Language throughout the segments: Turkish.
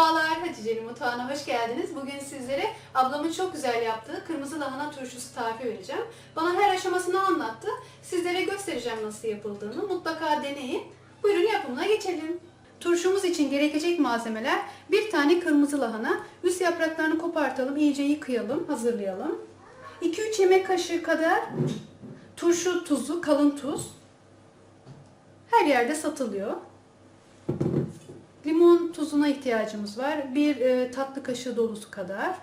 Merhabalar Hatice'nin mutfağına hoş geldiniz. Bugün sizlere ablamın çok güzel yaptığı kırmızı lahana turşusu tarifi vereceğim. Bana her aşamasını anlattı. Sizlere göstereceğim nasıl yapıldığını. Mutlaka deneyin. Buyurun yapımına geçelim. Turşumuz için gerekecek malzemeler bir tane kırmızı lahana. Üst yapraklarını kopartalım, iyice yıkayalım, hazırlayalım. 2-3 yemek kaşığı kadar turşu tuzu, kalın tuz. Her yerde satılıyor. Limon tuzuna ihtiyacımız var. Bir e, tatlı kaşığı dolusu kadar.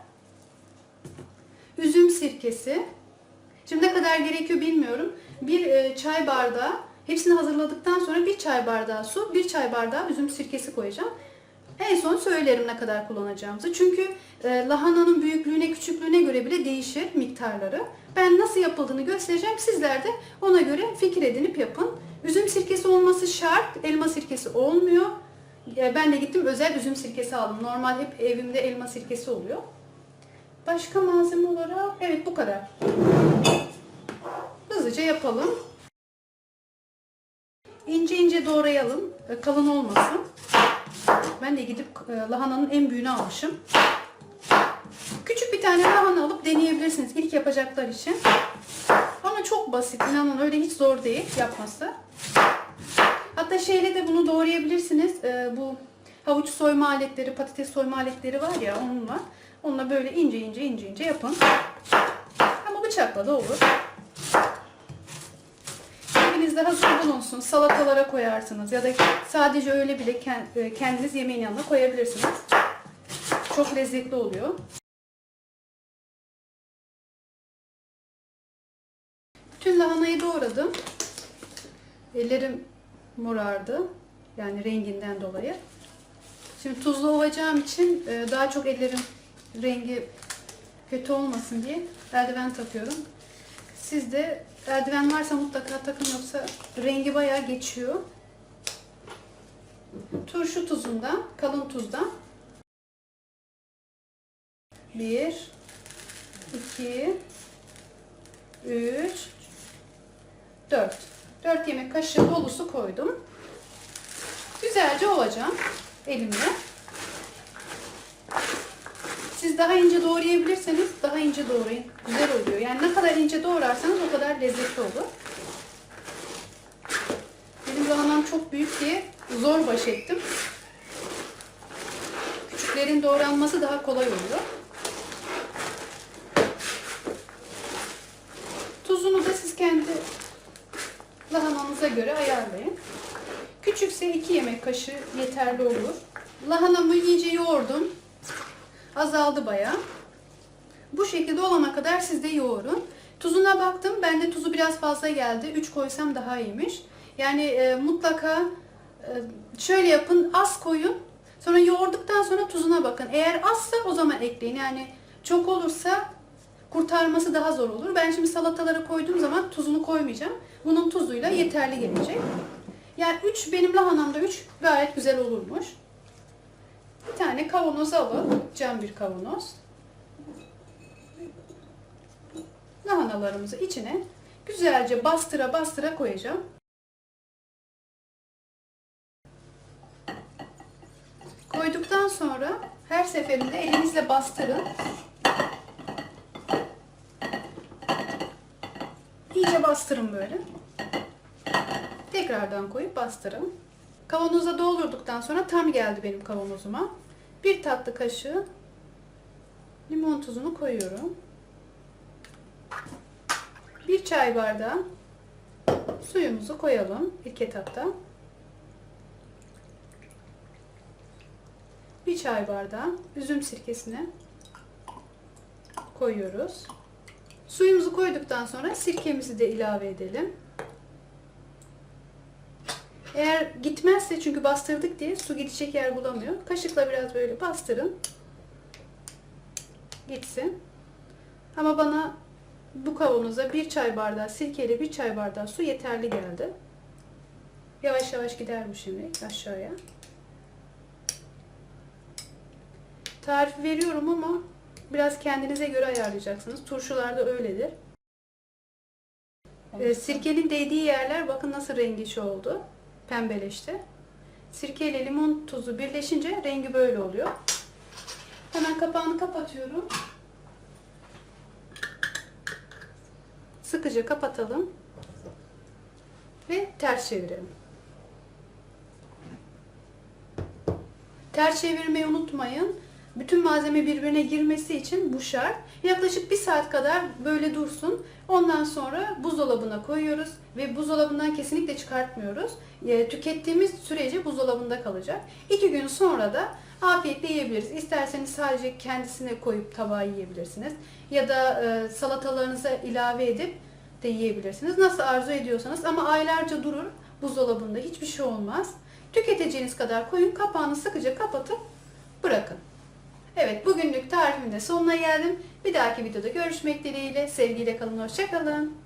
Üzüm sirkesi. Şimdi ne kadar gerekiyor bilmiyorum. Bir e, çay bardağı. Hepsini hazırladıktan sonra bir çay bardağı su, bir çay bardağı üzüm sirkesi koyacağım. En son söylerim ne kadar kullanacağımızı. Çünkü e, lahananın büyüklüğüne, küçüklüğüne göre bile değişir miktarları. Ben nasıl yapıldığını göstereceğim. Sizler de ona göre fikir edinip yapın. Üzüm sirkesi olması şart. Elma sirkesi olmuyor. Ben de gittim özel üzüm sirkesi aldım. Normal hep evimde elma sirkesi oluyor. Başka malzeme olarak evet bu kadar. Hızlıca yapalım. İnce ince doğrayalım. e, Kalın olmasın. Ben de gidip e, lahananın en büyüğünü almışım. Küçük bir tane lahana alıp deneyebilirsiniz ilk yapacaklar için. Ama çok basit. İnanın öyle hiç zor değil yapması. Hatta şeyle de bunu doğrayabilirsiniz. Ee, bu havuç soyma aletleri, patates soyma aletleri var ya onunla. Onunla böyle ince ince ince ince yapın. Ama bıçakla da olur. Evinizde hazır bulunsun. Salatalara koyarsınız ya da sadece öyle bile e, kendiniz yemeğin yanına koyabilirsiniz. Çok lezzetli oluyor. Bütün lahanayı doğradım. Ellerim morardı. Yani renginden dolayı. Şimdi tuzlu ovacağım için e, daha çok ellerim rengi kötü olmasın diye eldiven takıyorum. Sizde eldiven varsa mutlaka takın yoksa rengi bayağı geçiyor. Turşu tuzundan, kalın tuzdan. 1 2 3 4 4 yemek kaşığı dolusu koydum. Güzelce ovacağım elimle. Siz daha ince doğrayabilirseniz daha ince doğrayın. Güzel oluyor. Yani ne kadar ince doğrarsanız o kadar lezzetli olur. Benim lahanam çok büyük diye zor baş ettim. Küçüklerin doğranması daha kolay oluyor. Tuzunu da siz kendi lahananıza göre ayarlayın. Küçükse 2 yemek kaşığı yeterli olur. Lahanamı iyice yoğurdum. Azaldı baya. Bu şekilde olana kadar siz de yoğurun. Tuzuna baktım. Bende tuzu biraz fazla geldi. 3 koysam daha iyiymiş. Yani e, mutlaka e, şöyle yapın. Az koyun. Sonra yoğurduktan sonra tuzuna bakın. Eğer azsa o zaman ekleyin. Yani çok olursa kurtarması daha zor olur. Ben şimdi salatalara koyduğum zaman tuzunu koymayacağım. Bunun tuzuyla yeterli gelecek. Yani 3 benim lahanamda 3 gayet güzel olurmuş. Bir tane kavanoz alın. Cam bir kavanoz. Lahanalarımızı içine güzelce bastıra bastıra koyacağım. Koyduktan sonra her seferinde elinizle bastırın. İyice bastırın böyle. Tekrardan koyup bastırın. Kavanoza doldurduktan sonra tam geldi benim kavanozuma. Bir tatlı kaşığı limon tuzunu koyuyorum. Bir çay bardağı suyumuzu koyalım ilk etapta. Bir çay bardağı üzüm sirkesini koyuyoruz. Suyumuzu koyduktan sonra sirkemizi de ilave edelim. Eğer gitmezse çünkü bastırdık diye su gidecek yer bulamıyor. Kaşıkla biraz böyle bastırın. Gitsin. Ama bana bu kavanoza bir çay bardağı sirkeyle bir çay bardağı su yeterli geldi. Yavaş yavaş gider bu şimdi aşağıya. Tarif veriyorum ama biraz kendinize göre ayarlayacaksınız. Turşularda öyledir. Ee, Sirkenin değdiği yerler bakın nasıl rengi şu oldu. Pembeleşti. Sirke ile limon tuzu birleşince rengi böyle oluyor. Hemen kapağını kapatıyorum. Sıkıca kapatalım. Ve ters çevirelim. Ters çevirmeyi unutmayın. Bütün malzeme birbirine girmesi için bu şart. Yaklaşık bir saat kadar böyle dursun. Ondan sonra buzdolabına koyuyoruz ve buzdolabından kesinlikle çıkartmıyoruz. E, tükettiğimiz sürece buzdolabında kalacak. İki gün sonra da afiyetle yiyebiliriz. İsterseniz sadece kendisine koyup tabağa yiyebilirsiniz. Ya da e, salatalarınıza ilave edip de yiyebilirsiniz. Nasıl arzu ediyorsanız ama aylarca durur buzdolabında hiçbir şey olmaz. Tüketeceğiniz kadar koyun kapağını sıkıca kapatıp bırakın. Evet bugünlük tarifimin de sonuna geldim. Bir dahaki videoda görüşmek dileğiyle. Sevgiyle kalın, hoşçakalın.